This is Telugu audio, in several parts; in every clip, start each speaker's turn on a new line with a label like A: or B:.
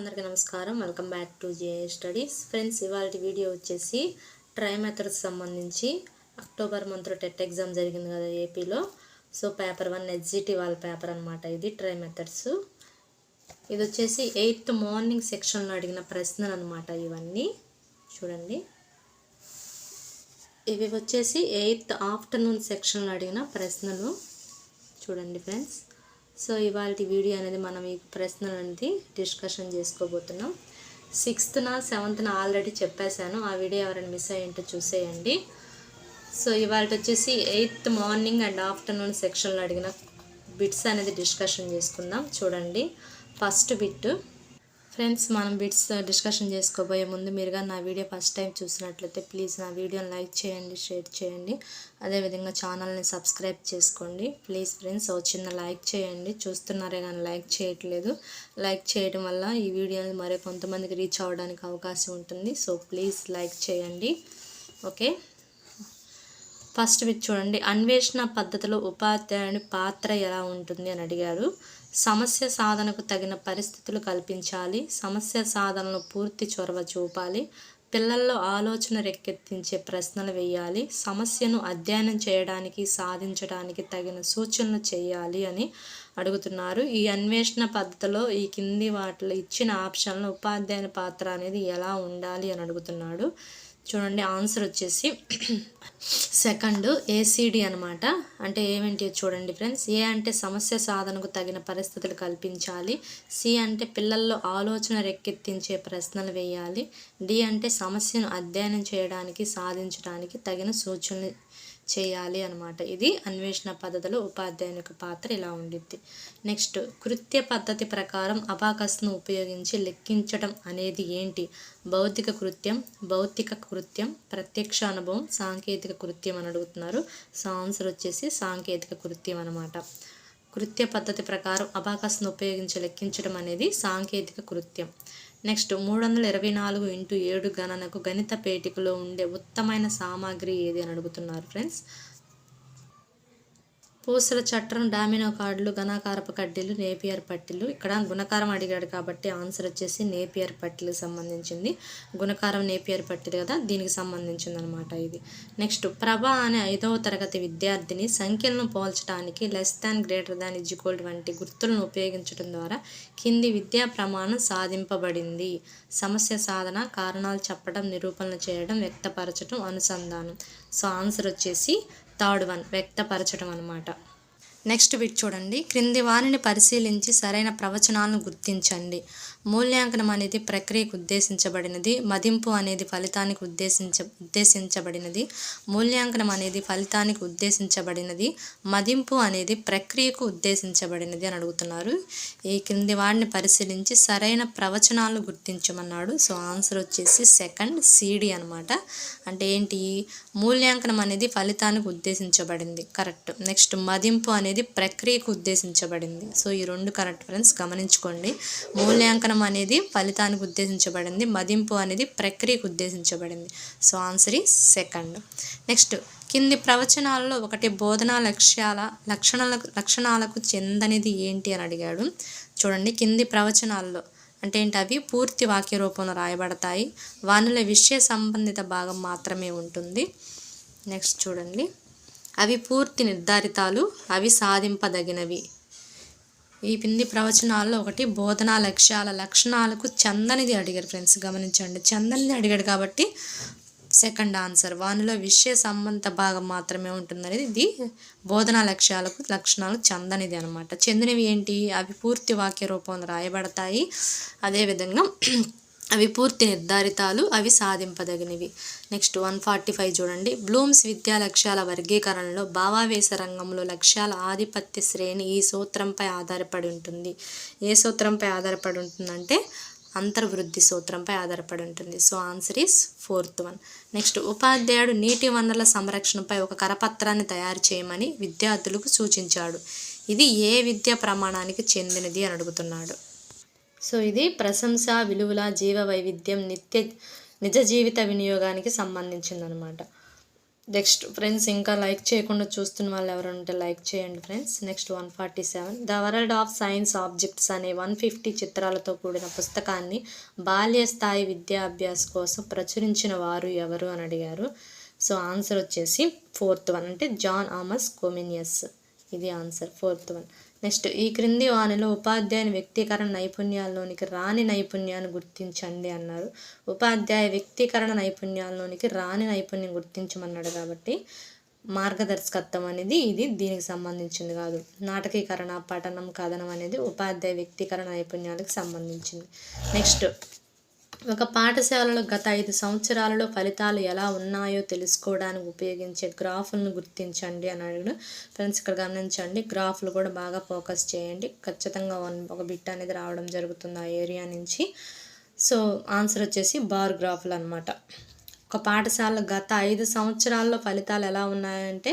A: అందరికీ నమస్కారం. Welcome back to J studies. Friends ఇవాళ వీడియో వచ్చేసి ట్రై మెథడ్స్ సంబంధించి అక్టోబర్ మంత్లో టెట్ ఎగ్జామ్ జరిగింది కదా ఏపీలో. సో పేపర్ వన్ ఎగ్జిటి వాళ్ళ పేపర్ అనమాట ఇది ట్రై మెథడ్స్ ఇది వచ్చేసి ఎయిత్ మార్నింగ్ సెక్షన్లో అడిగిన ప్రశ్నలు అనమాట ఇవన్నీ. చూడండి. ఇవి వచ్చేసి ఎయిత్ ఆఫ్టర్నూన్ సెక్షన్లో అడిగిన ప్రశ్నలు. చూడండి ఫ్రెండ్స్. సో ఇవాళ వీడియో అనేది మనం ఈ ప్రశ్నలు అనేది డిస్కషన్ చేసుకోబోతున్నాం. సిక్స్త్న సెవెంత్న ఆల్రెడీ చెప్పేశాను. ఆ వీడియో ఎవరైనా మిస్ అయ్యింటో చూసేయండి. సో ఇవాళ వచ్చేసి ఎయిత్ మార్నింగ్ అండ్ ఆఫ్టర్నూన్ సెక్షన్లో అడిగిన బిట్స్ అనేది డిస్కషన్ చేసుకుందాం. చూడండి. ఫస్ట్ బిట్ ఫ్రెండ్స్ మనం బిట్స్ డిస్కషన్ చేసుకోబోయే ముందు మీరుగా నా వీడియో ఫస్ట్ టైం చూసినట్లయితే ప్లీజ్ నా వీడియోని లైక్ చేయండి షేర్ చేయండి. అదేవిధంగా ఛానల్ని సబ్స్క్రైబ్ చేసుకోండి. ప్లీజ్ ఫ్రెండ్స్ ఓ చిన్న లైక్ చేయండి. చూస్తున్నారే కానీ లైక్ చేయట్లేదు. లైక్ చేయడం వల్ల ఈ వీడియోని మరి కొంతమందికి రీచ్ అవ్వడానికి అవకాశం ఉంటుంది. సో ప్లీజ్ లైక్ చేయండి. ఓకే ఫస్ట్ బిట్ చూడండి. అన్వేషణ పద్ధతిలో ఉపాధ్యాయుని పాత్ర ఎలా ఉంటుంది అని అడిగారు. సమస్య సాధనకు తగిన పరిస్థితులు కల్పించాలి. సమస్య సాధనను పూర్తి చొరవ చూపాలి. పిల్లల్లో ఆలోచన రెక్కెత్తించే ప్రశ్నలు వేయాలి. సమస్యను అధ్యయనం చేయడానికి సాధించడానికి తగిన సూచనలు చేయాలి అని అడుగుతున్నారు. ఈ అన్వేషణ పద్ధతిలో ఈ కింది వాటిలో ఇచ్చిన ఆప్షన్లు ఉపాధ్యాయుని పాత్ర అనేది ఎలా ఉండాలి అని అడుగుతున్నాడు. చూడండి ఆన్సర్ వచ్చేసి సెకండ్ ఏసీడీ అనమాట అంటే ఏమేంటి చూడండి ఫ్రెండ్స్ ఏ అంటే సమస్య సాధనకు తగిన పరిస్థితులు కల్పించాలి. సి అంటే పిల్లల్లో ఆలోచన రెక్కెత్తించే ప్రశ్నలు వేయాలి. డి అంటే సమస్యను అధ్యయనం చేయడానికి సాధించడానికి తగిన సూచనలు చేయాలి అనమాట ఇది అన్వేషణ పద్ధతిలో ఉపాధ్యాయునికి పాత్ర ఇలా ఉండిద్ది. నెక్స్ట్ కృత్య పద్ధతి ప్రకారం అబాకస్ను ఉపయోగించి లెక్కించడం అనేది ఏంటి? భౌతిక కృత్యం భౌతిక కృత్యం ప్రత్యక్ష అనుభవం సాంకేతిక కృత్యం అని అడుగుతున్నారు. సో ఆన్సర్ వచ్చేసి సాంకేతిక కృత్యం అనమాట కృత్య పద్ధతి ప్రకారం అబాకస్ను ఉపయోగించి లెక్కించడం అనేది సాంకేతిక కృత్యం. నెక్స్ట్ మూడు వందల ఇరవై నాలుగు ఇంటూ ఏడు గణనకు గణిత పేటికలో ఉండే ఉత్తమైన సామాగ్రి ఏది అని అడుగుతున్నారు ఫ్రెండ్స్? పూసల చట్టం డామినో కార్డులు ఘనాకారపు కడ్డీలు నేపియర్ పట్టీలు. ఇక్కడ గుణకారం అడిగాడు కాబట్టి ఆన్సర్ వచ్చేసి నేపియర్ పట్టీలకు సంబంధించింది. గుణకారం నేపియర్ పట్టీలు కదా దీనికి సంబంధించింది అనమాట ఇది. నెక్స్ట్ ప్రభ అనే ఐదవ తరగతి విద్యార్థిని సంఖ్యలను పోల్చడానికి లెస్ దాన్ గ్రేటర్ దాన్ ఇజ్కోల్డ్ వంటి గుర్తులను ఉపయోగించడం ద్వారా కింది విద్యా ప్రమాణం సాధింపబడింది. సమస్య సాధన కారణాలు చెప్పడం నిరూపణలు చేయడం వ్యక్తపరచడం అనుసంధానం. సో ఆన్సర్ వచ్చేసి తాడు వన్ వ్యక్తపరచడం అనమాట నెక్స్ట్ బిట్ చూడండి. క్రింది వారిని పరిశీలించి సరైన ప్రవచనాలను గుర్తించండి. మూల్యాంకనం అనేది ప్రక్రియకు ఉద్దేశించబడినది. మదింపు అనేది ఫలితానికి ఉద్దేశించ ఉద్దేశించబడినది. మూల్యాంకనం అనేది ఫలితానికి ఉద్దేశించబడినది. మదింపు అనేది ప్రక్రియకు ఉద్దేశించబడినది అని అడుగుతున్నారు. ఈ క్రింది వారిని పరిశీలించి సరైన ప్రవచనాలు గుర్తించమన్నాడు. సో ఆన్సర్ వచ్చేసి సెకండ్ సిడి అనమాట అంటే ఏంటి? మూల్యాంకనం అనేది ఫలితానికి ఉద్దేశించబడింది. కరెక్ట్. నెక్స్ట్ మదింపు అనేది ప్రక్రియకు ఉద్దేశించబడింది. సో ఈ రెండు కరెక్ట్ ఫ్రెండ్స్ గమనించుకోండి. మూల్యాంకనం అనేది ఫలితానికి ఉద్దేశించబడింది. మదింపు అనేది ప్రక్రియకు ఉద్దేశించబడింది. సో ఆన్సర్ ఈ సెకండ్. నెక్స్ట్ కింది ప్రవచనాలలో ఒకటి బోధనా లక్ష్యాల లక్షణాలకు లక్షణాలకు చెందనిది ఏంటి అని అడిగాడు. చూడండి కింది ప్రవచనాల్లో అంటే ఏంటి? అవి పూర్తి వాక్య రూపంలో రాయబడతాయి. వానిలో విషయ సంబంధిత భాగం మాత్రమే ఉంటుంది. నెక్స్ట్ చూడండి. అవి పూర్తి నిర్ధారితాలు అవి సాధింపదగినవి. ఈ పింది ప్రవచనాల్లో ఒకటి బోధనా లక్ష్యాల లక్షణాలకు చందనిది అడిగారు ఫ్రెండ్స్. గమనించండి చందనిది అడిగాడు కాబట్టి సెకండ్ ఆన్సర్ వానిలో విషయ సంబంధ భాగం మాత్రమే ఉంటుందనేది ఇది. బోధనా లక్ష్యాలకు లక్షణాలు చందనిది అనమాట చెందినవి ఏంటి? అవి పూర్తి వాక్య రూపంలో రాయబడతాయి. అదేవిధంగా అవి పూర్తి నిర్ధారితాలు అవి సాధింపదగినవి. నెక్స్ట్ వన్ ఫార్టీ ఫైవ్ చూడండి. బ్లూమ్స్ విద్యా లక్ష్యాల వర్గీకరణలో భావావేశ రంగంలో లక్ష్యాల ఆధిపత్య శ్రేణి ఈ సూత్రంపై ఆధారపడి ఉంటుంది. ఏ సూత్రంపై ఆధారపడి ఉంటుందంటే అంతర్వృద్ధి సూత్రంపై ఆధారపడి ఉంటుంది. So answer is fourth one. Next ఉపాధ్యాయుడు నీటి వనరుల సంరక్షణపై ఒక కరపత్రాన్ని తయారు చేయమని విద్యార్థులకు సూచించాడు. ఇది ఏ విద్యా ప్రమాణానికి చెందినది అని అడుగుతున్నాడు. సో ఇది ప్రశంస విలువల జీవ వైవిధ్యం నిత్య నిజ జీవిత వినియోగానికి సంబంధించిందనమాట నెక్స్ట్ ఫ్రెండ్స్ ఇంకా లైక్ చేయకుండా చూస్తున్న వాళ్ళు ఎవరు ఉంటే లైక్ చేయండి friends next one forty seven the world of science objects అనే వన్ ఫిఫ్టీ చిత్రాలతో కూడిన పుస్తకాన్ని బాల్య స్థాయి విద్యాభ్యాస కోసం ప్రచురించిన వారు ఎవరు అని అడిగారు. సో ఆన్సర్ వచ్చేసి ఫోర్త్ వన్ అంటే జాన్ ఆమస్ కొమినియస్. ఇది ఆన్సర్ ఫోర్త్ వన్ నెక్స్ట్ ఈ క్రింది వానిలో ఉపాధ్యాయుని వ్యక్తీకరణ నైపుణ్యాల్లోనికి రాని నైపుణ్యాన్ని గుర్తించండి అన్నారు. ఉపాధ్యాయ వ్యక్తీకరణ నైపుణ్యాల్లోనికి రాని నైపుణ్యం గుర్తించమన్నాడు కాబట్టి మార్గదర్శకత్వం అనేది ఇది దీనికి సంబంధించింది కాదు. నాటకీకరణ పఠనం కథనం అనేది ఉపాధ్యాయ వ్యక్తీకరణ నైపుణ్యాలకు సంబంధించింది. నెక్స్ట్ ఒక పాఠశాలలో గత ఐదు సంవత్సరాలలో ఫలితాలు ఎలా ఉన్నాయో తెలుసుకోవడానికి ఉపయోగించే గ్రాఫులను గుర్తించండి అని అడిగిన ఫ్రెండ్స్ ఇక్కడ గమనించండి. గ్రాఫ్లు కూడా బాగా ఫోకస్ చేయండి. ఖచ్చితంగా వన్ ఒక బిట్ అనేది రావడం జరుగుతుంది ఆ ఏరియా నుంచి. సో ఆన్సర్ వచ్చేసి బార్ గ్రాఫ్లు అనమాట ఒక పాఠశాల గత ఐదు సంవత్సరాల్లో ఫలితాలు ఎలా ఉన్నాయంటే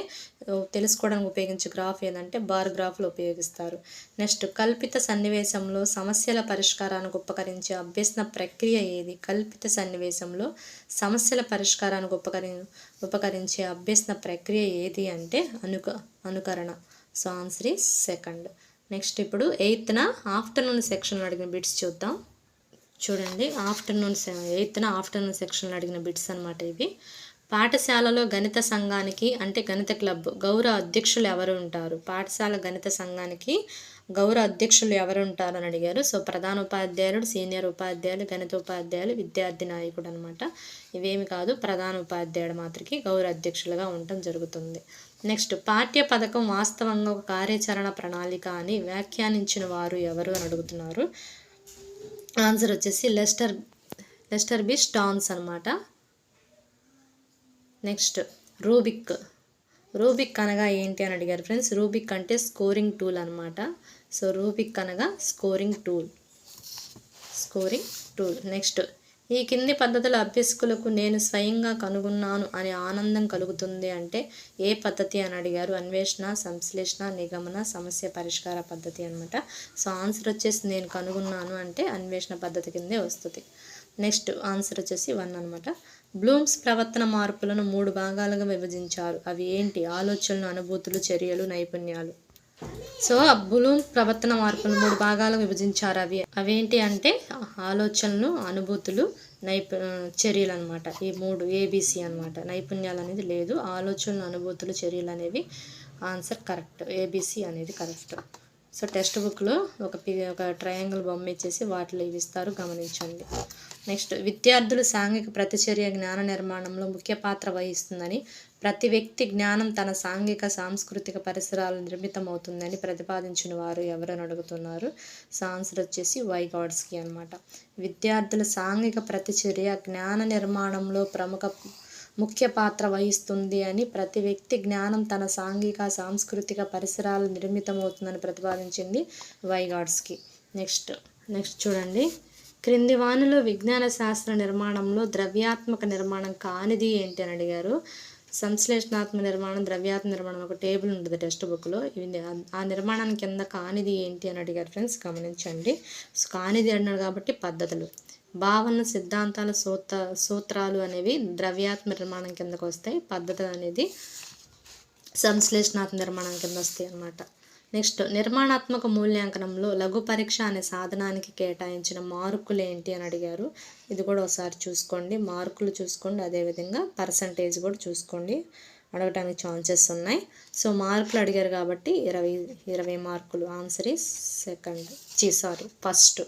A: తెలుసుకోవడానికి ఉపయోగించే గ్రాఫ్ ఏంటంటే బార్ గ్రాఫ్లు ఉపయోగిస్తారు. నెక్స్ట్ కల్పిత సన్నివేశంలో సమస్యల పరిష్కారానికి ఉపకరించే అభ్యసన ప్రక్రియ ఏది? కల్పిత సన్నివేశంలో సమస్యల పరిష్కారానికి ఉపకరి ఉపకరించే అభ్యసన ప్రక్రియ ఏది అంటే అనుక అనుకరణ. సో ఆన్సర్ ఈ సెకండ్. నెక్స్ట్ ఇప్పుడు ఎయిత్న ఆఫ్టర్నూన్ సెక్షన్లో అడిగిన బిట్స్ చూద్దాం. చూడండి ఆఫ్టర్నూన్ ఎయిత్న ఆఫ్టర్నూన్ సెక్షన్లో అడిగిన బిట్స్ అనమాట ఇవి. పాఠశాలలో గణిత సంఘానికి అంటే గణిత క్లబ్ గౌరవ అధ్యక్షులు ఎవరు ఉంటారు? పాఠశాల గణిత సంఘానికి గౌరవ అధ్యక్షులు ఎవరు ఉంటారు అని అడిగారు. సో ప్రధాన ఉపాధ్యాయులు సీనియర్ ఉపాధ్యాయులు గణిత ఉపాధ్యాయులు విద్యార్థి నాయకుడు అనమాట ఇవేమి కాదు ప్రధాన ఉపాధ్యాయుడు మాత్రకి గౌరవ అధ్యక్షులుగా ఉండటం జరుగుతుంది. నెక్స్ట్ పాఠ్య పథకం వాస్తవంగా ఒక కార్యాచరణ ప్రణాళిక అని వ్యాఖ్యానించిన వారు ఎవరు అని అడుగుతున్నారు? ఆన్సర్ వచ్చేసి లెస్టర్ లెస్టర్ బి స్టాన్స్ అనమాట నెక్స్ట్ రూబిక్. రూబిక్ అనగా ఏంటి అని అడిగారు ఫ్రెండ్స్? రూబిక్ అంటే స్కోరింగ్ టూల్ అనమాట సో రూబిక్ అనగా scoring tool. Scoring tool. Next ఈ కింది పద్ధతుల అభ్యసకులకు నేను స్వయంగా కనుగొన్నాను అనే ఆనందం కలుగుతుంది అంటే ఏ పద్ధతి అని అడిగారు? అన్వేషణ సంశ్లేషణ నిగమన సమస్య పరిష్కార పద్ధతి అనమాట సో ఆన్సర్ వచ్చేసి నేను కనుగొన్నాను అంటే అన్వేషణ పద్ధతి కిందే వస్తుంది. నెక్స్ట్ ఆన్సర్ వచ్చేసి వన్ అనమాట బ్లూమ్స్ ప్రవర్తన మార్పులను మూడు భాగాలుగా విభజించారు. అవి ఏంటి? ఆలోచనలు అనుభూతులు చర్యలు నైపుణ్యాలు. సో అబ్బులు ప్రవర్తన మార్పులు మూడు భాగాలుగా విభజించారు అవి. అవేంటి అంటే ఆలోచనలు అనుభూతులు నైపు చర్యలు అనమాట ఈ మూడు ఏబిసి అనమాట నైపుణ్యాలు అనేది లేదు ఆలోచనలు అనుభూతులు చర్యలు అనేవి ఆన్సర్ కరెక్ట్ ఏబిసి అనేది కరెక్ట్ సో టెక్స్ట్ బుక్లో ఒక పి ఒక ట్రయాంగిల్ బొమ్మ ఇచ్చేసి వాటిలో ఇవి ఇస్తారు. గమనించండి. నెక్స్ట్ విద్యార్థులు సాంఘిక ప్రతిచర్య జ్ఞాన నిర్మాణంలో ముఖ్య పాత్ర వహిస్తుందని ప్రతి వ్యక్తి జ్ఞానం తన సాంఘిక సాంస్కృతిక పరిసరాలు నిర్మితమవుతుందని ప్రతిపాదించిన వారు ఎవరని అడుగుతున్నారు? సో ఆన్సర్ వచ్చేసి వై గాడ్స్కి అనమాట విద్యార్థుల సాంఘిక ప్రతిచర్య జ్ఞాన నిర్మాణంలో ప్రముఖ ముఖ్య పాత్ర వహిస్తుంది అని ప్రతి వ్యక్తి జ్ఞానం తన సాంఘిక సాంస్కృతిక పరిసరాలు నిర్మితమవుతుందని ప్రతిపాదించింది వైగాడ్స్కి నెక్స్ట్ నెక్స్ట్ చూడండి. క్రింది వానిలో విజ్ఞాన శాస్త్ర నిర్మాణంలో ద్రవ్యాత్మక నిర్మాణం కానిది ఏంటి అని అడిగారు. సంశ్లేషణాత్మక నిర్మాణం ద్రవ్యాత్మ నిర్మాణం ఒక టేబుల్ ఉంటుంది టెక్స్ట్ బుక్లో ఇవి ఆ నిర్మాణానికి కింద కానిది ఏంటి అని అడిగారు ఫ్రెండ్స్ గమనించండి. కానిది అన్నాడు కాబట్టి పద్ధతులు. భావన సిద్ధాంతాల సూత్ర సూత్రాలు అనేవి ద్రవ్యాత్మ నిర్మాణం కిందకు వస్తాయి. పద్ధతి అనేది సంశ్లేషణాత్మ నిర్మాణం కింద వస్తాయి అన్నమాట. నెక్స్ట్ నిర్మాణాత్మక మూల్యాంకనంలో లఘు పరీక్ష అనే సాధనానికి కేటాయించిన మార్కులు ఏంటి అని అడిగారు. ఇది కూడా ఒకసారి చూసుకోండి. మార్కులు చూసుకోండి. అదేవిధంగా పర్సంటేజ్ కూడా చూసుకోండి. అడగటానికి ఛాన్సెస్ ఉన్నాయి. సో మార్కులు అడిగారు కాబట్టి ఇరవై ఇరవై మార్కులు. Answer is second. చీ సారీ ఫస్ట్.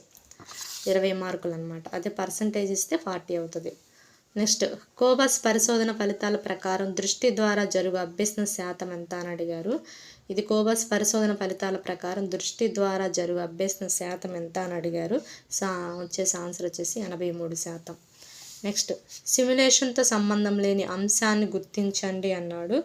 A: ఇరవై మార్కులు అనమాట అదే పర్సంటేజ్ ఇస్తే ఫార్టీ అవుతుంది. నెక్స్ట్ కోబస్ పరిశోధన ఫలితాల ప్రకారం దృష్టి ద్వారా జరుగు అభ్యసన శాతం ఎంత అని అడిగారు. ఇది కోబస్ పరిశోధన ఫలితాల ప్రకారం దృష్టి ద్వారా జరుగు అభ్యసన శాతం ఎంత అని అడిగారు. సా వచ్చేసి ఆన్సర్ వచ్చేసి ఎనభై మూడు శాతం. నెక్స్ట్ సిమ్యులేషన్తో సంబంధం లేని అంశాన్ని గుర్తించండి అన్నాడు.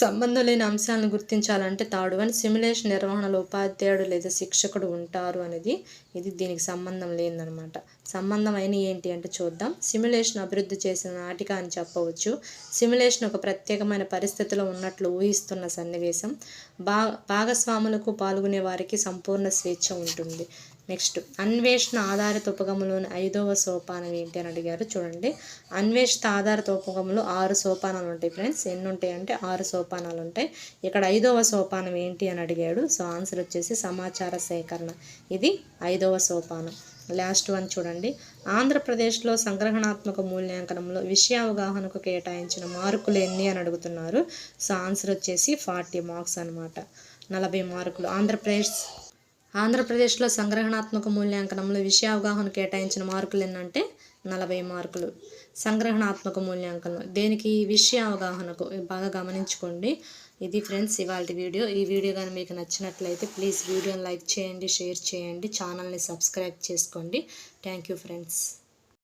A: సంబంధం లేని అంశాలను గుర్తించాలంటే తాడు వన్ సిమ్యులేషన్ నిర్వహణలో ఉపాధ్యాయుడు లేదా శిక్షకుడు ఉంటారు అనేది ఇది దీనికి సంబంధం లేదనమాట సంబంధం అయిన ఏంటి అంటే చూద్దాం. సిమ్యులేషన్ అభివృద్ధి చేసిన నాటిక అని చెప్పవచ్చు. సిమ్యులేషన్ ఒక ప్రత్యేకమైన పరిస్థితిలో ఉన్నట్లు ఊహిస్తున్న సన్నివేశం. భా భాగస్వాములకు పాల్గొనే వారికి సంపూర్ణ స్వేచ్ఛ ఉంటుంది. నెక్స్ట్. అన్వేషణ ఆధారిత ఉపగములోని ఐదవ సోపానం ఏంటి అని అడిగారు. చూడండి. అన్వేషిత ఆధారిత ఉపగములు ఆరు సోపానాలు ఉంటాయి ఫ్రెండ్స్. ఎన్ని ఉంటాయి అంటే ఆరు సోపానాలు ఉంటాయి. ఇక్కడ ఐదవ సోపానం ఏంటి అని అడిగాడు. సో ఆన్సర్ వచ్చేసి సమాచార సేకరణ. ఇది ఐదవ సోపానం. లాస్ట్ వన్ చూడండి. ఆంధ్రప్రదేశ్లో సంగ్రహణాత్మక మూల్యాంకనంలో విషయ అవగాహనకు కేటాయించిన మార్కులు ఎన్ని అని అడుగుతున్నారు. సో ఆన్సర్ వచ్చేసి ఫార్టీ మార్క్స్ అనమాట నలభై మార్కులు. ఆంధ్రప్రదేశ్ ఆంధ్రప్రదేశ్లో సంగ్రహణాత్మక మూల్యాంకనంలో విషయ అవగాహన కేటాయించిన మార్కులు ఎన్నంటే నలభై మార్కులు. సంగ్రహణాత్మక మూల్యాంకనం దేనికి? విషయ అవగాహనకు. బాగా గమనించుకోండి. ఇది ఫ్రెండ్స్ ఇవాళ వీడియో. ఈ వీడియో కానీ మీకు నచ్చినట్లయితే ప్లీజ్ వీడియోని లైక్ చేయండి షేర్ చేయండి ఛానల్ని సబ్స్క్రైబ్ చేసుకోండి. Thank you friends.